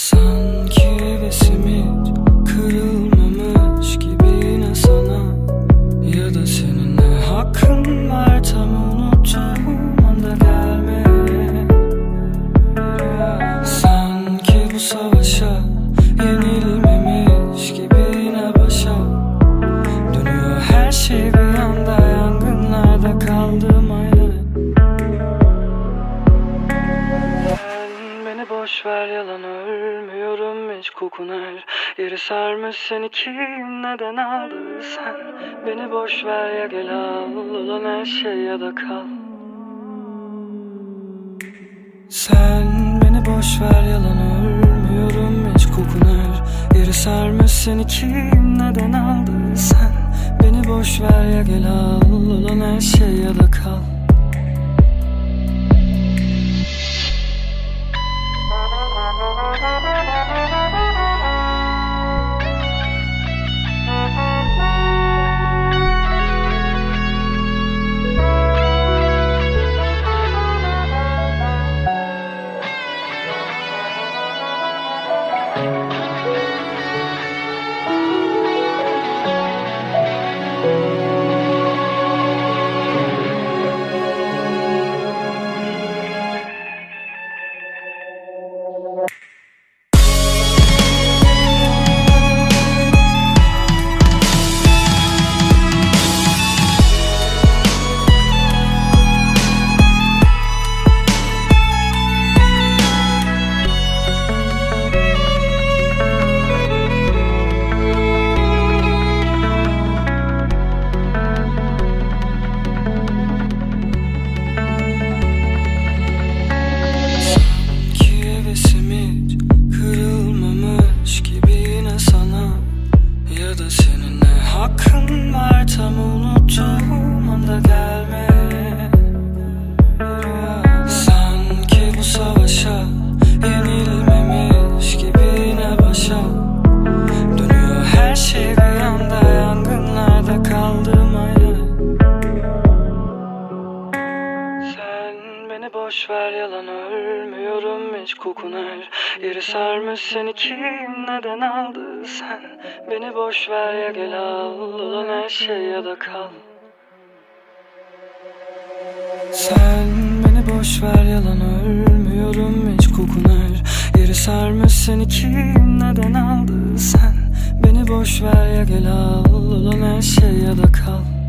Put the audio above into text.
Sanki besim boş ver yalan ölmüyorum hiç kokun Yeri sarmış seni ki neden aldın sen? Beni boş ver ya gel al olan her şey ya da kal. Sen beni boş ver yalan ölmüyorum hiç kokun Yeri sarmış seni ki neden aldın sen? Beni boş ver ya gel al olan her şey ya da kal. Sanki hevesim kırılmamış gibi sana. Ya da senin ne tam unuttuğum gelme. Sanki bu savaşa yenilmemiş gibi başa. Dönüyor her şey bir yangınlarda kaldım hayal sen beni boş ver yalan hiç kokun Yeri sarmış seni kim neden aldı sen? Beni boş ver ya gel al olan her şey ya da kal. Sen beni boş ver yalan ölmüyorum hiç kokun Yeri sarmış seni kim neden aldı sen? Beni boş ver ya gel al olan her şey ya da kal